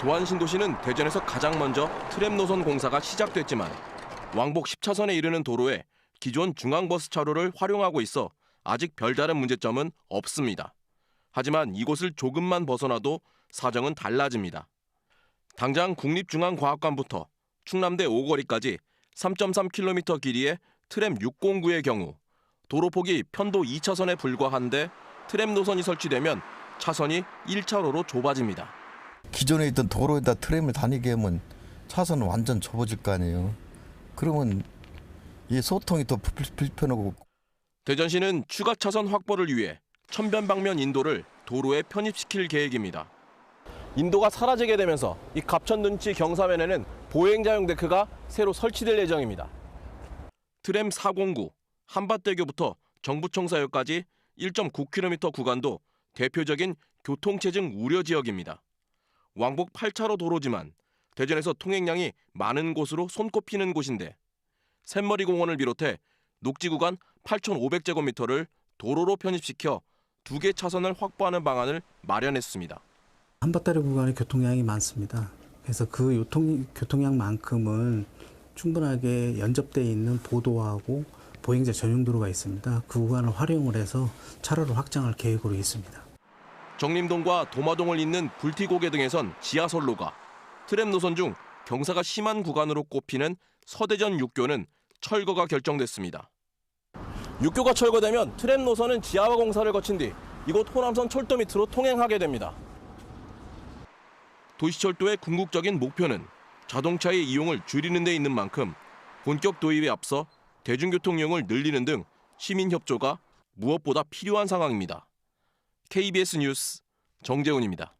도안 신도시는 대전에서 가장 먼저 트램 노선 공사가 시작됐지만 왕복 10차선에 이르는 도로에 기존 중앙버스 차로를 활용하고 있어 아직 별다른 문제점은 없습니다. 하지만 이곳을 조금만 벗어나도 사정은 달라집니다. 당장 국립중앙과학관부터 충남대 오거리까지 3.3km 길이의 트램 609의 경우 도로 폭이 편도 2차선에 불과한데 트램 노선이 설치되면 차선이 1차로로 좁아집니다. 기존에 있던 도로에다 트램을 다니게 하면 차선은 완전 좁아질 거 아니에요. 그러면 이 소통이 더 불- 불편하고 대전시는 추가 차선 확보를 위해 천변방면 인도를 도로에 편입시킬 계획입니다. 인도가 사라지게 되면서 이 갑천둔치 경사면에는 보행자용 데크가 새로 설치될 예정입니다. 트램 409 한밭대교부터 정부청사역까지 1.9km 구간도 대표적인 교통체증 우려 지역입니다. 왕복 8차로 도로지만 대전에서 통행량이 많은 곳으로 손꼽히는 곳인데 샘머리 공원을 비롯해 녹지 구간 8,500제곱미터를 도로로 편입시켜 두 개 차선을 확보하는 방안을 마련했습니다. 한바다리 구간에 교통량이 많습니다. 그래서 그 교통, 교통량만큼은 충분하게 연접돼 있는 보도하고 보행자 전용 도로가 있습니다. 그 구간을 활용을 해서 차로를 확장할 계획으로 있습니다. 정림동과 도마동을 잇는 불티고개 등에선 지하선로가 트램 노선 중 경사가 심한 구간으로 꼽히는 서대전 6교는 철거가 결정됐습니다. 6교가 철거되면 트램 노선은 지하화 공사를 거친 뒤 이곳 호남선 철도 밑으로 통행하게 됩니다. 도시철도의 궁극적인 목표는 자동차의 이용을 줄이는 데 있는 만큼 본격 도입에 앞서 대중교통 이용을 늘리는 등 시민 협조가 무엇보다 필요한 상황입니다. KBS 뉴스 정재훈입니다.